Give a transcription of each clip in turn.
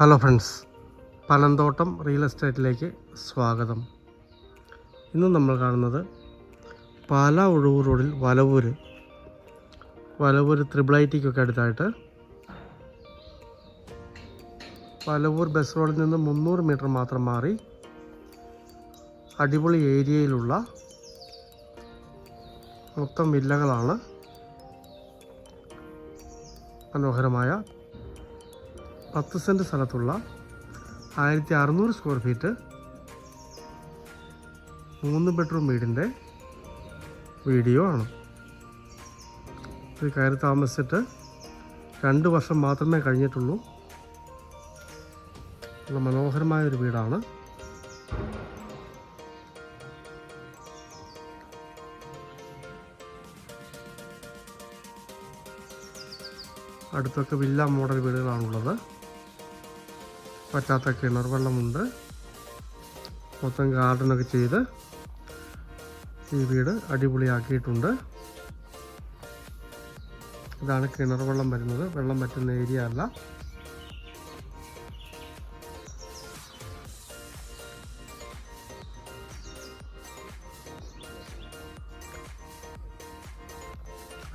Hello friends Panamthottam real എസ്റ്റേറ്റിലേക്ക് സ്വാഗതം. ഇന്ന് നമ്മൾ കാണുന്നത് പാല ഒഴുവൂർ റോഡിൽ വലവൂര് വലവൂർ ത്രിബിൾ ഐ ടിക്കൊക്കെ അടുത്തായിട്ട് വലവൂർ ബസ് റോഡിൽ നിന്ന് മുന്നൂറ് മീറ്റർ മാത്രം മാറി അടിപൊളി ഏരിയയിലുള്ള മൊത്തം വില്ലകളാണ് മനോഹരമായ പത്ത് സെന്റ് സ്ഥലത്തുള്ള ആയിരത്തി അറുന്നൂറ് സ്ക്വയർ ഫീറ്റ് മൂന്ന് ബെഡ്റൂം വീടിന്റെ വീഡിയോ ആണ്. ഇത് കയറി താമസിച്ചിട്ട് രണ്ട് വർഷം മാത്രമേ കഴിഞ്ഞിട്ടുള്ളൂ. നല്ല മനോഹരമായ ഒരു വീടാണ്. അടുത്തൊക്കെ വില്ല മോഡൽ വീടുകളാണുള്ളത്. പറ്റാത്ത കിണർ വെള്ളമുണ്ട്. മൊത്തം ഗാർഡനൊക്കെ ചെയ്ത് ഈ വീട് അടിപൊളിയാക്കിയിട്ടുണ്ട്. ഇതാണ് കിണർ വെള്ളം വരുന്നത്. വെള്ളം പറ്റുന്ന ഏരിയ അല്ല.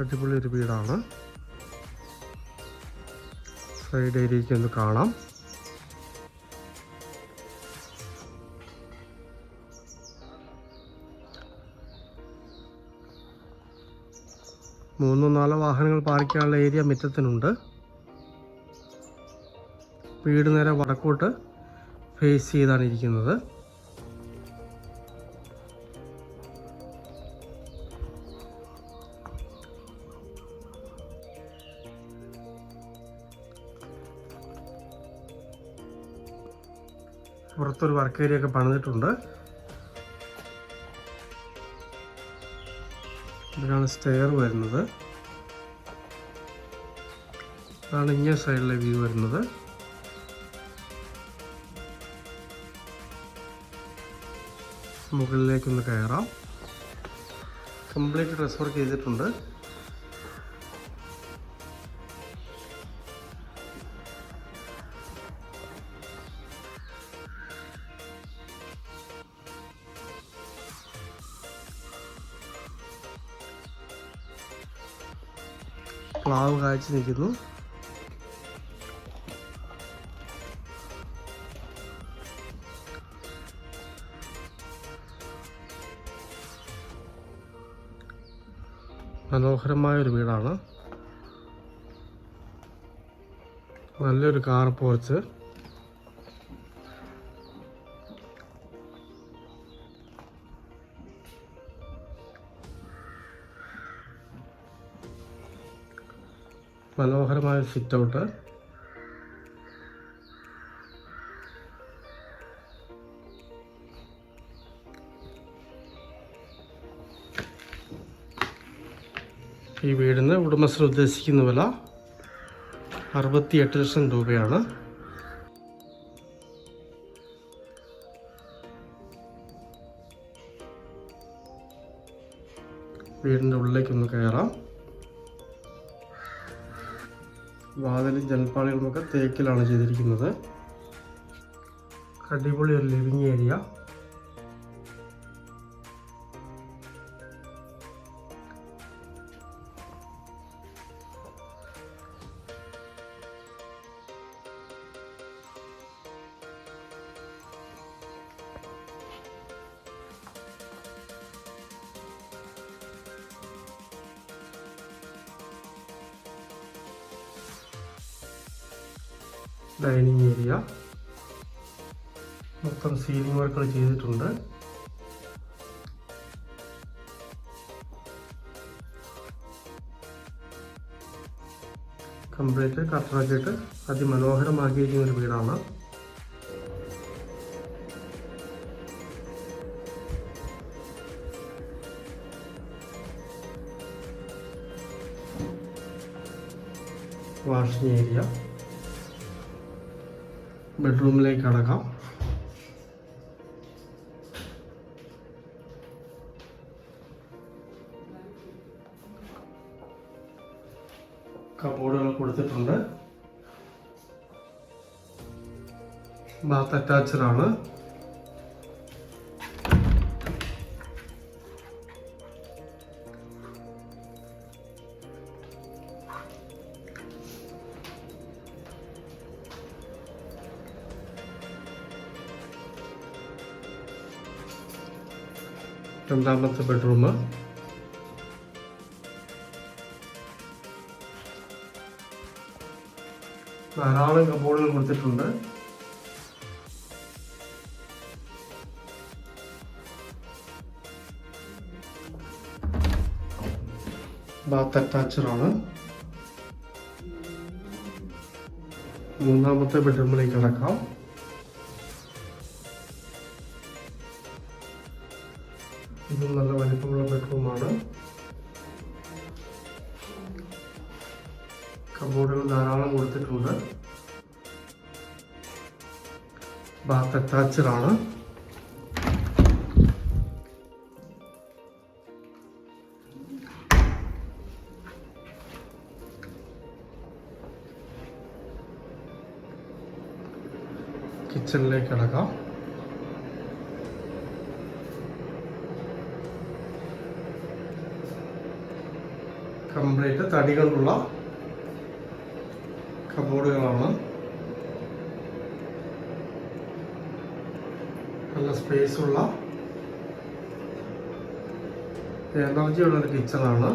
അടിപൊളി ഒരു വീടാണ്. സൈഡ് ഏരിയയ്ക്ക് ഒന്ന് കാണാം. മൂന്നോ നാലോ വാഹനങ്ങൾ പാർക്ക് ചെയ്യാനുള്ള ഏരിയ മിറ്റത്തിനുണ്ട്. വീട് നേരെ വടക്കോട്ട് ഫേസ് ചെയ്താണ് ഇരിക്കുന്നത്. പുറത്തൊരു വർക്ക് ഏരിയ ഒക്കെ പണിതിട്ടുണ്ട്. ഇതിലാണ് സ്റ്റെയർ വരുന്നത്. അതാണ് ഇങ്ങേ സൈഡിലെ വ്യൂ വരുന്നത്. മുകളിലേക്കൊന്ന് കയറാം. കംപ്ലീറ്റ് ഡ്രസ് വർക്ക് ചെയ്തിട്ടുണ്ട്. പ്ലാവ് കാഴ്ച നിൽക്കുന്നു. മനോഹരമായ ഒരു വീടാണ്. നല്ലൊരു കാർ പോർച്ച്. മനോഹരമായ സിറ്റ് ഔട്ട് ഈ വീടിന് ഉടമസ്ഥർ ഉദ്ദേശിക്കുന്ന വില അറുപത്തിയെട്ട് ലക്ഷം രൂപയാണ്. വീടിന്റെ ഉള്ളിലേക്കൊന്ന് കയറാം. വാതിലും ജനൽപ്പാളികളുമൊക്കെ തേക്കിലാണ് ചെയ്തിരിക്കുന്നത്. അടിപൊളി ഒരു ലിവിങ് ഏരിയ. Dining area. മൊത്തം സീലിംഗ് വർക്കുകൾ ചെയ്തിട്ടുണ്ട്. കംപ്ലീറ്റ് കട്ടറൊക്കെ അതിമനോഹരമാക്കിയിരിക്കുന്ന ഒരു വീടാണ്. Washing area. ബെഡ്റൂമിലേക്ക് കടക്കാം. കബോർഡുകൾ കൊടുത്തിട്ടുണ്ട്. ബാത്ത് അറ്റാച്ച്ഡ് രണ്ടാമത്തെ ബെഡ്റൂം ധാരാളം കബോർഡുകൾ കൊടുത്തിട്ടുണ്ട്. ബാത്ത് അറ്റാച്ചറാണ് മൂന്നാമത്തെ ബെഡ്റൂമിലേക്ക് കിടക്കാം. ഇതും നല്ല വലിപ്പമുള്ള ബെഡ്റൂമാണ്. കബോർഡുകൾ ധാരാളം കൊടുത്തിട്ടുണ്ട്. ബാത്ത് അറ്റാച്ചഡ് ആണ്. കിച്ചണിലേക്ക് കിടക്കാം. കംപ്ലീറ്റ് തടികളുള്ള കബോർഡുകളാണ്. നല്ല സ്പേസുള്ള എനർജി ഒരു കിച്ചണാണ്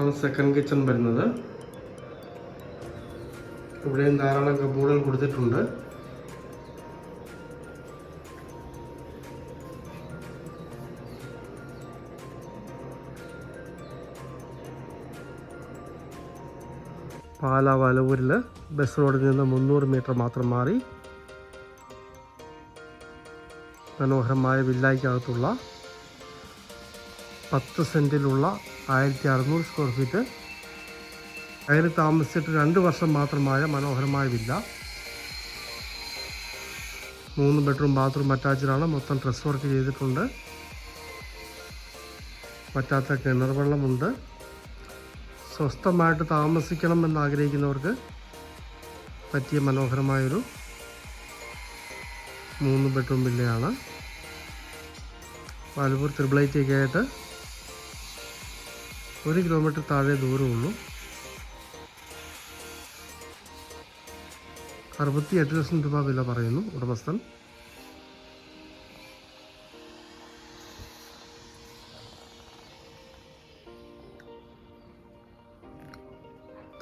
ആണ്. സെക്കൻഡ് കിച്ചൺ വരുന്നത്. ഇവിടെയും ധാരാളം കബോർഡുകൾ കൊടുത്തിട്ടുണ്ട്. പാല വലവൂരിൽ ബസ് റോഡിൽ നിന്ന് മുന്നൂറ് മീറ്റർ മാത്രം മാറി മനോഹരമായ വില്ലായ്ക്കകത്തുള്ള പത്ത് സെന്റിലുള്ള ആയിരത്തി അറുന്നൂറ് സ്ക്വയർ ഫീറ്റ് കയറി താമസിച്ചിട്ട് രണ്ട് വർഷം മാത്രമായ മനോഹരമായ വില്ല മൂന്ന് ബെഡ്റൂം ബാത്റൂം അറ്റാച്ച്ഡാണ്. മൊത്തം ഡ്രസ് വർക്ക് ചെയ്തിട്ടുണ്ട്. പറ്റാത്ത കിണർ വെള്ളമുണ്ട്. സ്വസ്ഥമായിട്ട് താമസിക്കണം എന്ന് ആഗ്രഹിക്കുന്നവർക്ക് പറ്റിയ മനോഹരമായൊരു മൂന്ന് ബെഡ്റൂം വില്ലയാണ്. പാലപ്പൂർ ത്രിബിളൈറ്റേക്കായിട്ട് ഒരു കിലോമീറ്റർ താഴെ ദൂരമുള്ളൂ. അറുപത്തി എട്ട് ലക്ഷം രൂപ വില പറയുന്നു ഉടമസ്ഥൻ.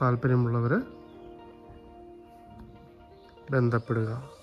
താല്പര്യമുള്ളവർ ബന്ധപ്പെടുക.